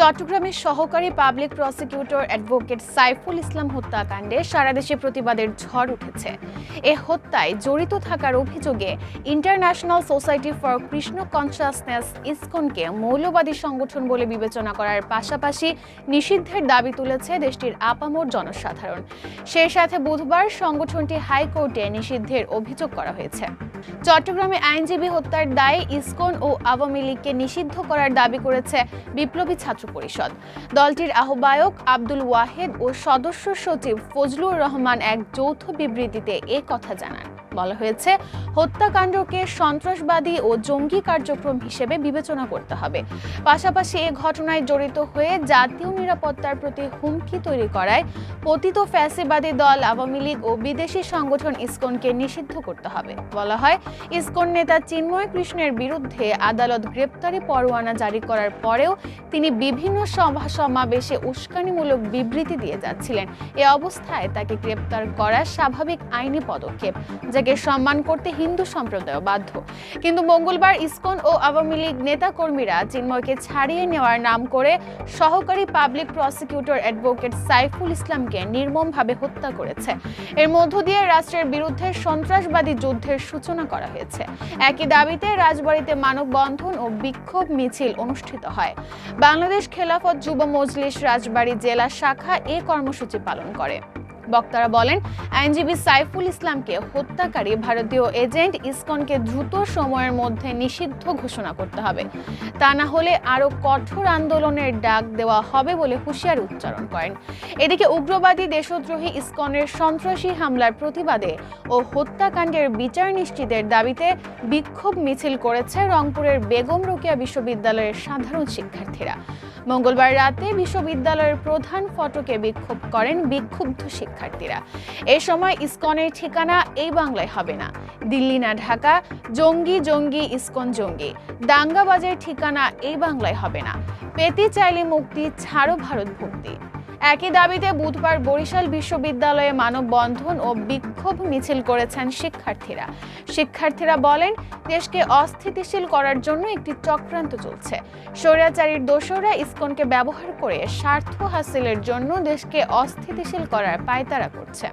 চট্টগ্রামের সহকারী public prosecutor advocate Saiful Islam হত্যাকাণ্ডে সারা দেশে প্রতিবাদের ঝড় উঠেছে। এ হত্যায় জড়িত থাকার অভিযোগে international society for Krishna consciousness, ইসকনকে মৌলবাদী সংগঠন বলে বিবেচনা করার পাশাপাশি নিষিদ্ধের দাবি তুলেছে দেশটির আপামর জনসাধারণ। সেই সাথে বুধবার সংগঠনটি হাইকোর্টে নিষিদ্ধের অভিযোগ করা হয়েছে। চট্টগ্রামে আইনজীবী হত্যার দায়ে ইসকন ও আওয়ামী লীগকে নিষিদ্ধ করার দাবি করেছে বিপ্লবী ছাত্র পরিষদ। দলটির আহ্বায়ক আব্দুল ওয়াহেদ ও সদস্য সচিব ফজলুর রহমান এক যৌথ বিবৃতিতে এ কথা জানান। বলা হয়েছে, হত্যাকাণ্ডকে সন্ত্রাসবাদী ও জঙ্গি কার্যক্রম হিসেবে বিবেচনা করতে হবে। পাশাপাশি এ ঘটনায় জড়িত হয়ে জাতীয় নিরাপত্তার প্রতি হুমকি তৈরি করায় পতিত ফ্যাসিবাদী দল, আওয়ামী লীগ ও বিদেশি সংগঠন ইসকনকে নিষিদ্ধ করতে হবে। বলা হয়, ইসকন নেতা চিন্ময় কৃষ্ণের বিরুদ্ধে আদালত গ্রেপ্তারি পরোয়ানা জারি করার পরেও তিনি বিভিন্ন সভা সমাবেশে উস্কানিমূলক বিবৃতি দিয়ে যাচ্ছিলেন। এ অবস্থায় তাকে গ্রেপ্তার করা স্বাভাবিক আইনি পদক্ষেপ যাকে সম্মান করতে হিন্দু সম্প্রদায় বাধ্য। কিন্তু মঙ্গলবার ইসকন ও আওয়ামী লীগ নেতাকর্মীরা চিন্ময়কে ছাড়িয়ে নেওয়ার নাম করে সহকারী পাবলিক প্রসিকিউটর অ্যাডভোকেট সাইফুল ইসলামকে নির্মমভাবে হত্যা করেছে। এর মধ্য দিয়ে রাষ্ট্রের বিরুদ্ধে সন্ত্রাসবাদী যুদ্ধের সূচনা করা হয়েছে। একই দাবিতে রাজবাড়িতে মানববন্ধন ও বিক্ষোভ মিছিল অনুষ্ঠিত হয়। বাংলাদেশ খেলাফত যুব মজলিস রাজবাড়ী জেলা শাখা এ কর্মসূচি পালন করে। বক্তারা বলেন, আইনজীবী সাইফুল ইসলামকে হত্যাকারী ভারতীয় এজেন্ট ইসকনকে দ্রুত সময়ের মধ্যে নিষিদ্ধ ঘোষণা করতে হবে। তা না হলে আরও কঠোর আন্দোলনের ডাক দেওয়া হবে বলে হুঁশিয়ারি উচ্চারণ করেন। এদিকে উগ্রবাদী দেশদ্রোহী ইসকনের সন্ত্রাসী হামলার প্রতিবাদে ও হত্যাকাণ্ডের বিচার নিশ্চিতের দাবিতে বিক্ষোভ মিছিল করেছে রংপুরের বেগম রোকেয়া বিশ্ববিদ্যালয়ের সাধারণ শিক্ষার্থীরা। মঙ্গলবার রাতে বিশ্ববিদ্যালয়ের প্রধান ফটকে বিক্ষোভ করেন বিক্ষুব্ধ শিক্ষার্থীরা। এ সময় ইসকনের ঠিকানা এই বাংলায় হবে না। দিল্লি না ঢাকা, জঙ্গি জঙ্গি, ইসকন, জঙ্গি। দাঙ্গাবাজের ঠিকানা এই বাংলায় হবে না। পেতে চাইলে মুক্তি, ছাড়ো ভারত ভক্তি। একই দাবিতে বুধবার বরিশাল বিশ্ববিদ্যালয়ে মানববন্ধন ও বিক্ষোভ মিছিল করেছেন শিক্ষার্থীরা। শিক্ষার্থীরা বলেন, দেশকে অস্থিতিশীল করার জন্য একটি চক্রান্ত চলছে। স্বৈরাচারীর দোষরা ইসকনকে ব্যবহার করে স্বার্থ হাসিলের জন্য দেশকে অস্থিতিশীল করার পায়তারা করছে।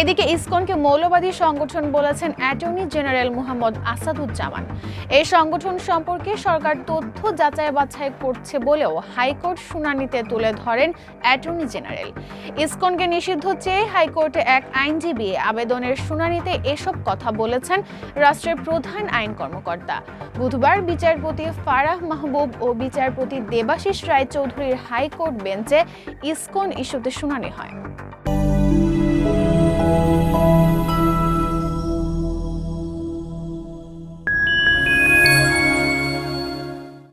এদিকে ইসকনকে মৌলবাদী সংগঠন বলেছেন অ্যাটর্নি জেনারেল মোহাম্মদ আসাদুজ্জামান। এই সংগঠন সম্পর্কে সরকার তথ্য যাচাই বাছাই করছে বলেও হাইকোর্ট শুনানিতে তুলে ধরেন অ্যাটর্নি জেনারেল। ইসকনকে নিষিদ্ধ চেয়ে হাইকোর্টে এক আইনজীবী আবেদনের শুনানিতে এসব কথা বলেছেন রাষ্ট্রের প্রধান আইন কর্মকর্তা। বুধবার বিচারপতি ফারাহ মাহবুব ও বিচারপতি দেবাশিস রায়চৌধুরীর হাইকোর্ট বেঞ্চে ইসকন ইস্যুতে শুনানি হয়। Música